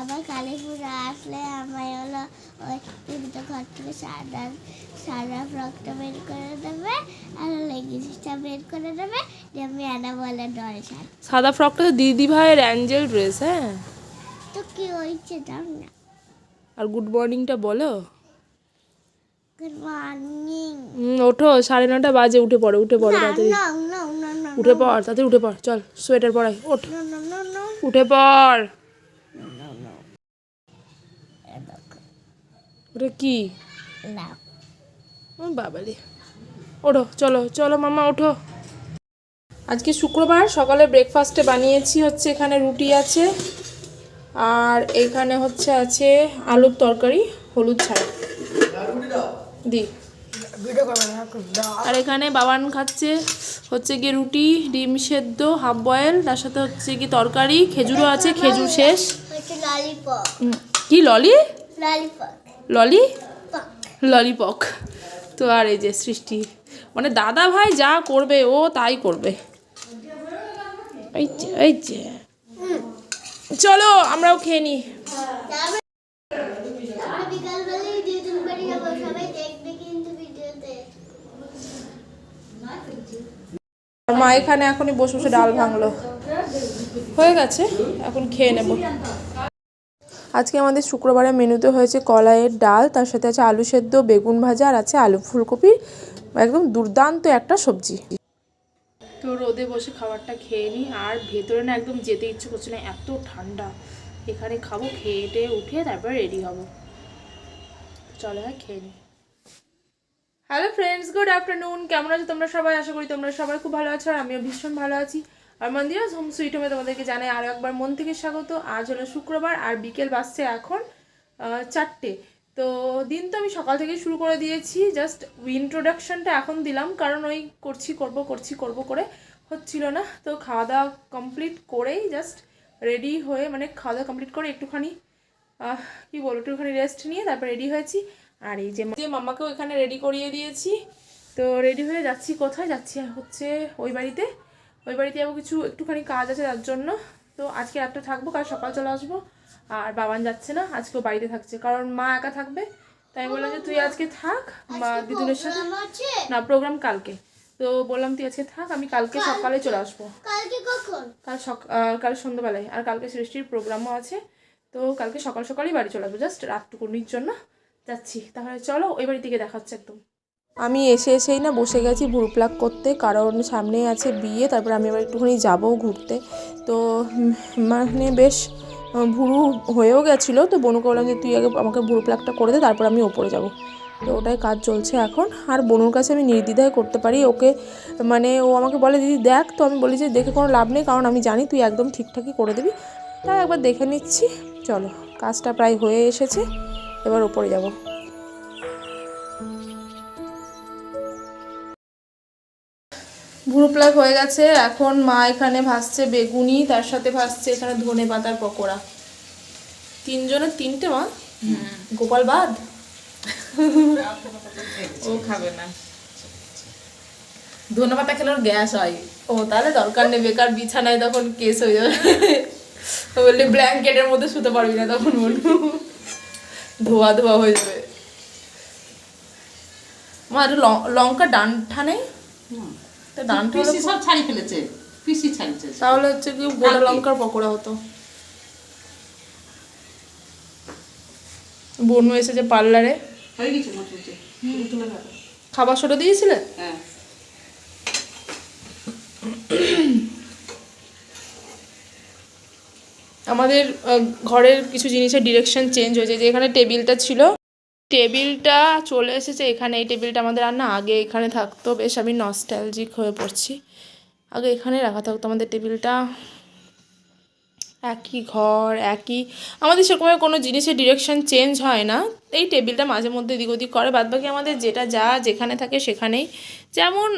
আবার কালী পুজো আসলে আমায় হলো ওই তিনটে ঘর থেকে সাদা সাদা ফ্রকটা বের করে দেবে আর লেগিংসটা বের করে দেবে। যে আমি আনা বলে ডরে সাদা ফ্রকটা তো দিদি ভাইয়ের অ্যাঞ্জেল ড্রেস হ্যাঁ? তো কি হয়েছে দাম না। আর গুড মর্নিংটা বলো। গুড মর্নিং ওঠো সাড়ে নটা বাজে উঠে পড়ো উঠে পড়ো তাড়াতাড়ি। উঠে পড় তাড়াতাড়ি উঠে পড় চল সোয়েটার পরাই ওঠ। উঠে পড় এ দেখো, ওটা কি? না। ও বাবারে। ওঠো চলো চলো মামা ওঠো। আজকে শুক্রবার সকালে ব্রেকফাস্টে বানিয়েছি হচ্ছে এখানে রুটি আছে আর এখানে হচ্ছে আছে আলুর তরকারি হলুদ ছাড়া। দি। আর এখানে বাবান খাচ্ছে হচ্ছে গিয়ে রুটি ডিম সেদ্ধ হাফ বয়েল তার সাথে হচ্ছে কি তরকারি খেজুরও আছে খেজুর শেষ। কি ললি? ললিপপ ললি? পক। ললিপক তো আর এই যে সৃষ্টি। মানে দাদা ভাই যা করবে ও তাই করবে। এই যে এই যে। চলো আমরাও খেয়ে নিই মা এখানে এখনই বসে বসে ডাল ভাঙলো। হয়ে গেছে এখন খেয়ে নেব। আজকে আমাদের শুক্রবারের মেনুতে হয়েছে কলাইয়ের ডাল, তার সাথে আছে আলু সেদ্ধ, বেগুন ভাজা, আর আছে আলু ফুলকপি। একদম দুর্দান্ত একটা সবজি। তো রোদে বসে খাবারটা খেয়ে নিই আর ভেতরে না একদম যেতে ইচ্ছে করছে না, এত ঠান্ডা। এখানে খাব, খেয়ে টেয়ে উঠে তারপর রেডি হব। চলো হ্যাঁ খেয়ে নিই হ্যালো ফ্রেন্ডস গুড আফটারনুন কেমন আছো তোমরা সবাই? আশা করি তোমরা সবাই খুব ভালো আছো, আর আমিও ভীষণ ভালো আছি। আর মন্দিরাজ হোম সুইট হোমে তোমাদেরকে জানাই আরও একবার মন থেকে স্বাগত। আজ হলো শুক্রবার আর বিকেল বাসছে এখন চারটে। তো দিন তো আমি সকাল থেকে শুরু করে দিয়েছি জাস্ট ইন্ট্রোডাকশনটা এখন দিলাম, কারণ ওই করছি, করব করছি, করব করে হচ্ছিল না। তো খাওয়া দাওয়া কমপ্লিট করেই জাস্ট রেডি হয়ে মানে খাওয়া দাওয়া কমপ্লিট করে একটুখানি কি বলব, একটুখানি রেস্ট নিয়ে তারপর রেডি হয়েছি। আর এই যে যে মামাকেও এখানে রেডি করিয়ে দিয়েছি। তো রেডি হয়ে যাচ্ছি কোথায়? যাচ্ছি হচ্ছে ওই বাড়িতে। ওই বাড়িতে যাব কিছু একটুখানি কাজ আছে তার জন্য। তো আজকে রাতটা থাকব কাল সকাল চলে আসব। আর বাবান যাচ্ছে না আজকেও বাড়িতে থাকছে। কারণ মা একা থাকবে তাই বললাম যে তুই আজকে থাক বা দিদুনের সাথে না প্রোগ্রাম কালকে। তো বললাম তুই আজকে থাক আমি কালকে সকালে চলে আসব। কাল সক আহ, কাল সন্ধ্যাবেলায়। আর কালকে সৃষ্টির প্রোগ্রামও আছে। তো কালকে সকাল সকালই বাড়ি চলে আসব। জাস্ট রাতটুকুনির জন্য যাচ্ছি। তাহলে চলো ওই বাড়ি থেকে দেখাচ্ছে একদম। আমি এসে এসেই না বসে গেছি ভুরু প্লাক করতে, কারণ সামনে আছে বিয়ে, তারপর আমি আবার একটুখানি যাব ঘুরতে। তো মানে বেশ ভুরু হয়েও গেছিল, তো বনুকে বললাম যে, তুই আগে আমাকে ভুরু প্লাকটা করে দে, তারপর আমি ওপরে যাব। তো ওটাই কাজ চলছে এখন। আর বনুর কাছে আমি নির্দ্বিধায় করতে পারি, ওকে মানে ও আমাকে বলে, দিদি, দেখ তো। আমি বলি যে, দেখে কোনো লাভ নেই, কারণ আমি জানি তুই একদম ঠিকঠাকই করে দিবি। তাই একবার দেখে নিচ্ছি। চলো, কাজটা প্রায় হয়ে এসেছে, এবার ওপরে যাব। ভুরু প্লাগ হয়ে গেছে। এখন মা এখানে ভাসছে বেগুনি তার সাথে ভাসছে এখানে ধনে পাতার পকোড়া। তিনজনের তিনটে মা? গোপাল বাদ ও খাবে না। ধনে পাতা খেলে গ্যাস হয়। ও তাহলে দরকার নেই বেকার বিছানায় তখন কেস হয়ে যাবে। বললে ব্ল্যাঙ্কেটের মধ্যে শুতে পারবি না তখন মনু ধোয়া ধোয়া হয়ে যাবে। মা লঙ্কা ডানঠা নেই? পিসি সব ছাড়ি ফেলেছে পিসি ছাড়িছে তাহলে হচ্ছে কি গোটা লঙ্কার পকোড়া হতো। বনু এসেছে পার্লারে। খাবার সোটা দিয়েছিলে? হ্যাঁ। আমাদের ঘরের কিছু জিনিসের ডিরেকশন চেঞ্জ হয়েছে যে এখানে টেবিলটা ছিল। টেবিলটা চলে এসেছে, এখানে এই টেবিলটা আমাদের আর না, আগে এখানে থাকতো। বেশ আমি নস্টালজিক হয়ে পড়ছি। আগে এখানে রাখা থাকতো আমাদের টেবিলটা। একই ঘর, একই, আমাদের সেরকমভাবে কোনো জিনিসের ডিরেকশন চেঞ্জ হয় না। এই টেবিলটা মাঝে মধ্যে এদিক ওদিক করে, বাদবাকি আমাদের যেটা যা যেখানে থাকে সেখানেই। যেমন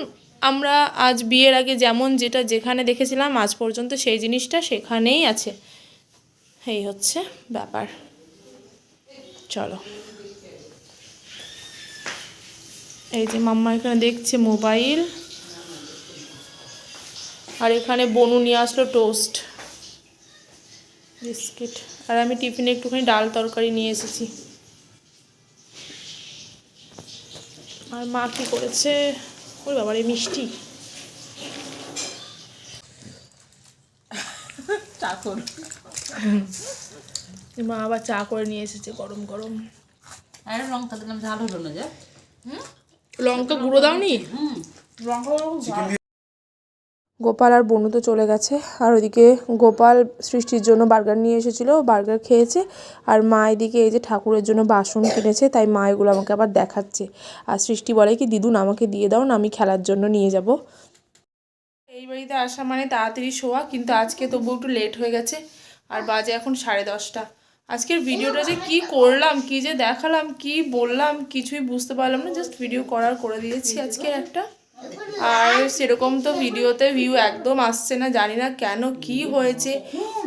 আমরা আজ বিয়ের আগে যেমন যেটা যেখানে দেখেছিলাম, আজ পর্যন্ত সেই জিনিসটা সেখানেই আছে। এই হচ্ছে ব্যাপার। চলো। এই যে মাম্মা এখানে দেখছে মোবাইল। আর এখানে বনু নিয়ে আসলো টোস্ট। বিস্কিট। আর আমি টিফিনে একটুখানি ডাল তরকারি নিয়ে এসেছি। আর মা কী করেছে? ওই বাবার এই মিষ্টি। চাকর মা আবার চা করে নিয়ে এসেছে গরম গরম। আর লঙ্কা দিলাম ঝাল হলো না যা? লঙ্কা গুঁড়ো দাওনি? হুম। গোপাল আর বনু তো চলে গেছে আর ওইদিকে গোপাল সৃষ্টির জন্য বার্গার নিয়ে এসেছিল বার্গার খেয়েছে আর মা এদিকে এই যে ঠাকুরের জন্য বাসন কিনেছে তাই মা এগুলো আমাকে আবার দেখাচ্ছে। আর সৃষ্টি বলে কি দিদুন আমাকে দিয়ে দাও না আমি খেলার জন্য নিয়ে যাব। এই বাড়িতে আসা মানে তাড়াতাড়ি শোয়া কিন্তু আজকে তবু একটু লেট হয়ে গেছে আর বাজে এখন সাড়ে দশটা। আজকের ভিডিওটা যে কি করলাম, কি যে দেখালাম, কি বললাম, কিছুই বুঝতে পারলাম না জাস্ট ভিডিও করার করে দিয়েছি আজকে একটা। আর সেরকম তো ভিডিওতে ভিউ একদম আসছে না, জানি না কেন কি হয়েছে।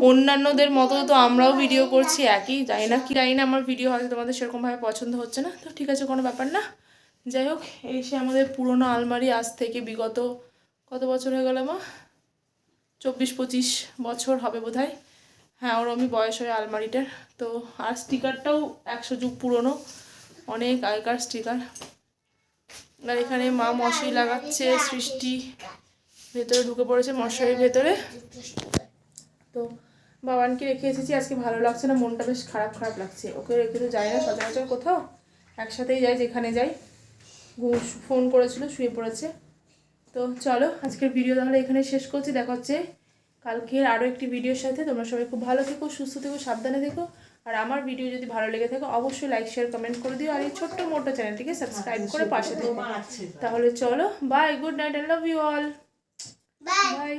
অন্যান্যদের মতো তো আমরাও ভিডিও করছি, একই, জানি না কি, জানি না আমার ভিডিও হয়তো তোমাদের সেরকমভাবে পছন্দ হচ্ছে না। তো ঠিক আছে, কোনো ব্যাপার না। যাই হোক এই সে আমাদের পুরনো আলমারি আজ থেকে বিগত কত বছর হয়ে গেল মা? চব্বিশ পঁচিশ বছর হবে বোধহয়। হ্যাঁ ওরমই বয়স হয় আলমারিটার। তো আর স্টিকারটাও একশো যুগ পুরনো। অনেক আগেকার স্টিকার। আর এখানে মা মশারি লাগাচ্ছে সৃষ্টি। ভেতরে ঢুকে পড়েছে মশারির ভেতরে। তো বাবানকে রেখে এসেছি, আজকে ভালো লাগছে না, মনটা বেশ খারাপ খারাপ লাগছে। ওকে রেখে তো যাই না, সচরাচর কোথাও। একসাথেই যাই, যেখানে যাই। ঘুম ফোন করেছিল, শুয়ে পড়েছে। তো চলো, আজকের ভিডিও তাহলে এখানে শেষ করছি। দেখা হচ্ছে কালকের আরও একটি ভিডিওর সাথে তোমরা সবাই খুব ভালো থেকো সুস্থ থেকো সাবধানে থেকো। আর আমার ভিডিও যদি ভালো লেগে থাকে অবশ্যই লাইক শেয়ার কমেন্ট করে দিও। আর এই ছোট্ট মোটো চ্যানেলটিকে সাবস্ক্রাইব করে পাশে থেকো। তাহলে। চলো bye good night I love you all bye bye